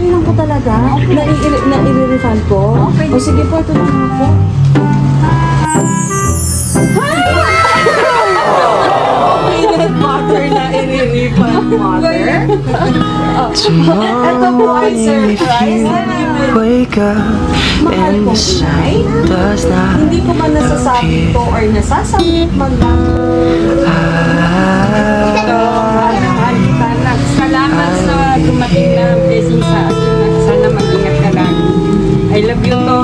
Okay lang po talaga? Na, i- na i-refund ko? Okay. O sige po, ito na po. Peanut butter na i-refund, mother. Ito po ay surprise. Wake up Mahal and po, the sun Pinay. does not Hindi ko man nasasabi ko or nasasabit man lang. Salamat sa dumating na blessing sa akin. Sana mag-ingat ka lang. I love you to.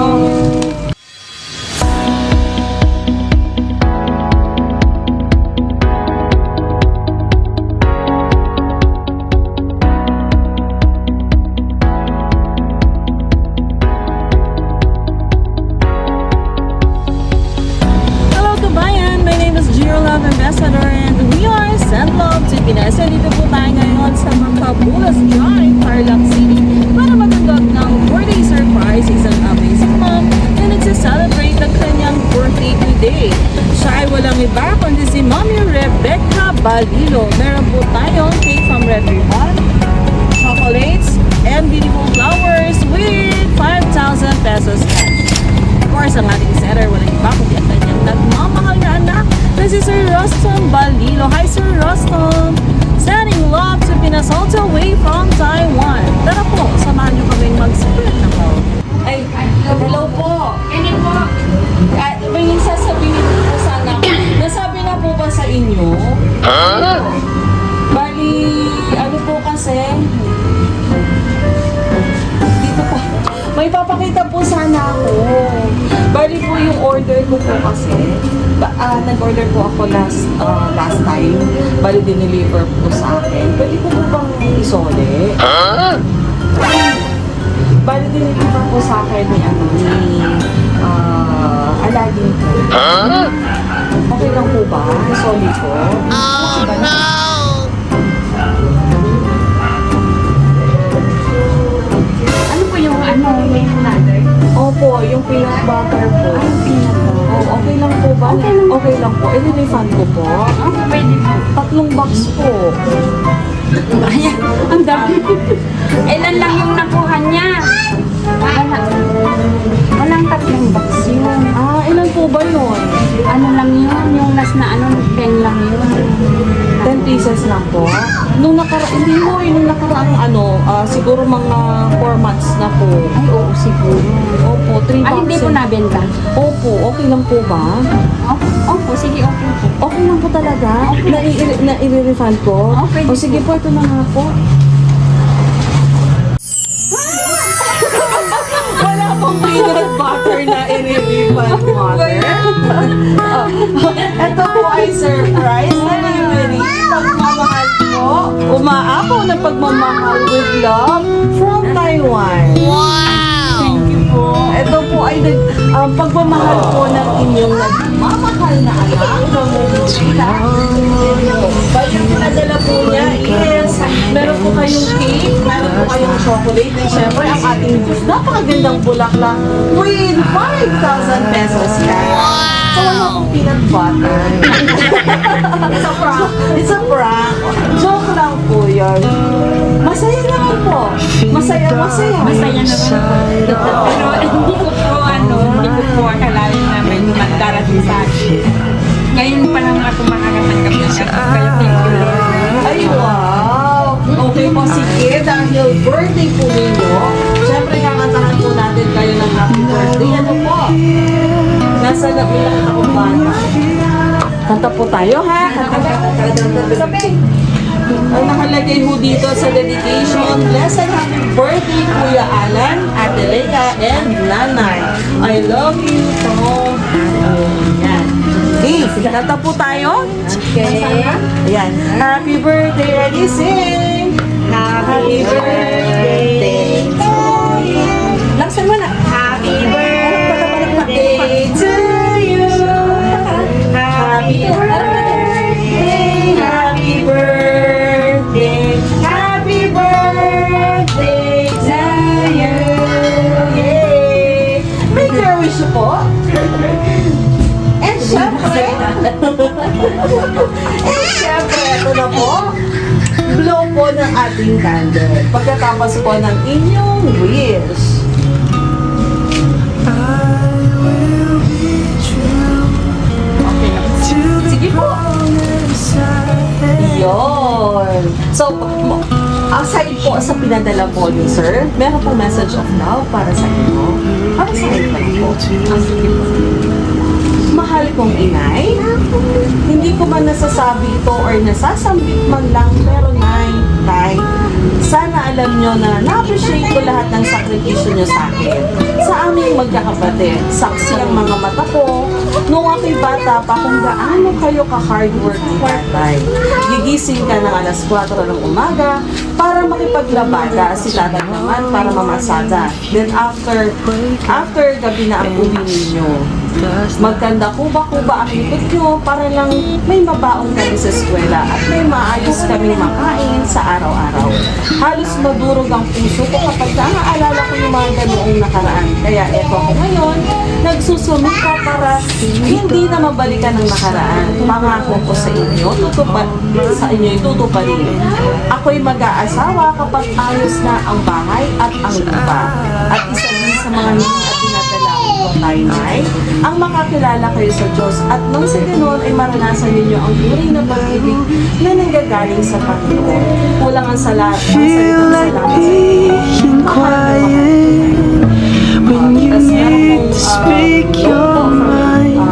Hello kabayan! My name is Gio Love Ambassador and we are Send Love to Pinas. And dito po tayo ngayon sa Makabulas Drive, Tarlac City Balilo. Meron po tayong cake from Red Ribbon, chocolates, and beautiful flowers with 5,000 pesos cash. Of course, ang ating setter, walang iba kundi ang kanyang nagmamahal na anak na si Sir Rostom Balilo. Hi, Sir Rostom! Sending love to Pinas all the way from Taiwan. Tara po, samahan niyo kaming mag-spread ng love. Ay, hello po. Kani po. At may sasabihin po sana. Nasabi na po ba sa inyo? Bali, ano po kasi, dito pa. May papakita po sana ako. Bali po yung order ko po kasi. Ba, ah, nag-order po ako last ah, last time. Bali dineliver po sa akin. Pwede po po bang isole? Bali dineliver po sa akin ni ano ni ah, Aladdin po. Po ba? Isole ko? Oh no! Ano po yung ano, yung mother? Opo, yung peanut butter po. Oh, okay lang po ba? Okay lang. Okay lang po. I-refund ko po. Oh, pwede po. Tatlong box po. Ayan, ang dami. Ilan lang yung nakuha niya? Wala. Walang tatlong box yun. Ah, ilan po ba yun? Ano lang yun, yung last na ano, 10 lang yun. 10 pieces lang po. Nung nakara hindi mo, eh, nung nakaraang ano, ah, siguro mga 4 months na po. Ay, oo, siguro. Opo, 3 Ay, boxes. hindi po nabenta. Opo, okay lang po ba? Opo, opo, sige, okay po. Okay lang po talaga? Na, i- na i-refund ko? Pwede o sige po, ito na nga po. Wala pong peanut butter na i-refund, mother. oh, ito po ay surprise na delivery. Pagmamahal po. Umaapaw na pagmamahal with love from Taiwan. Thank you po. Ito po ay nag, um, pagmamahal po ng inyong nagmamahal na anak. Mamumula. Bali yung pinadala po kayong chocolate, and syempre ang ating napakagandang bulaklak with 5,000 pesos cash. So wala pong peanut butter. It's a prank. It's a prank. Joke lang po yun. Masaya naman po. Masaya, masaya. Masaya naman po. Pero hindi ko po, ano, hindi ko po akalain na may magdarating sa akin. Ngayon pa lang ako makakatanggap ng ako. Kaya thank you, Lord. Ay, wow! Okay po, sige, dahil birthday po ninyo, syempre kakantahan po natin kayo ng happy birthday. Ano po? Nasa na bilang ako bata. Kanta po tayo, ha? Kanta Sabi. Ang nakalagay ho dito sa dedication, Blessed Happy Birthday, Kuya Alan, Ate Leka, and Nanay. I love you from Yan. Okay, sige, kanta po tayo. Okay. Ayan. Happy birthday, ready, sing! Happy birthday to you! Laksan mo! Happy birthday to you! Happy birthday! Happy birthday! Happy birthday to you! Yay! May care wish po? And syempre. eh, syempre, ito na po. Blow po ng ating candle. Pagkatapos po ng inyong wish. Sige po. Yun. So, aside po sa pinadala po ni sir, meron po message of love para sa inyo. Para sa inyo po. Ah, sige po. Mahal kong inay, hindi ko man nasasabi ito or nasasambit man lang, pero nay, tay, sana alam nyo na na-appreciate ko lahat ng sakripisyo nyo sa akin. Sa aming magkakapatid, saksi ang mga mata ko, nung ako'y bata pa kung gaano kayo ka-hardworking tatay. Gigising ka ng alas 4 ng umaga para makipaglabada si tatay naman para mamasada. Then after, after gabi na ang uwi ninyo, Magkanda kuba-kuba ang likod nyo para lang may mabaon kami sa eskwela at may maayos kami makain sa araw-araw. Halos madurog ang puso ko kapag naaalala ko yung mga ganoong nakaraan. Kaya eto ako ngayon, nagsusumika para hindi na mabalikan ng nakaraan. Pangako ko sa inyo, tutupad, sa inyo tutuparin. Ako'y mag-aasawa kapag ayos na ang bahay at ang lupa. At isa din sa mga at dinadalangin ko tayo ay ang makakilala kayo sa Diyos. At nang sa ganon ay maranasan ninyo ang tunay na pag-ibig na nanggagaling sa Panginoon. Kulang ang sala ang salitang salamat sa being quiet. When you need pong, to ah, speak your mind.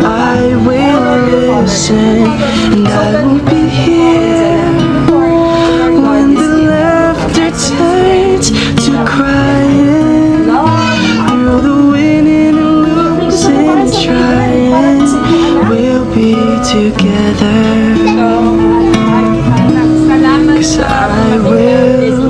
baba. I will listen. And I will be here we'll be together. Cause I will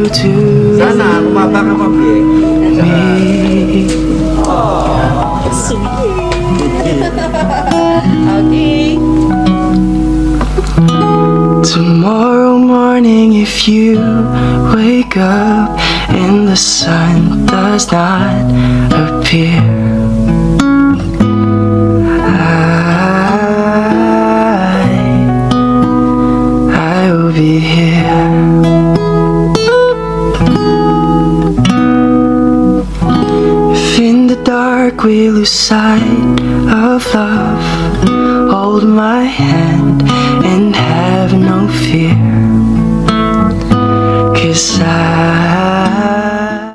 you to Sana, kumapa ka pa, Pie. me. Okay. Tomorrow morning, if you wake up and the sun does not appear, I, we lose sight of love, hold my hand and have no fear. Cause I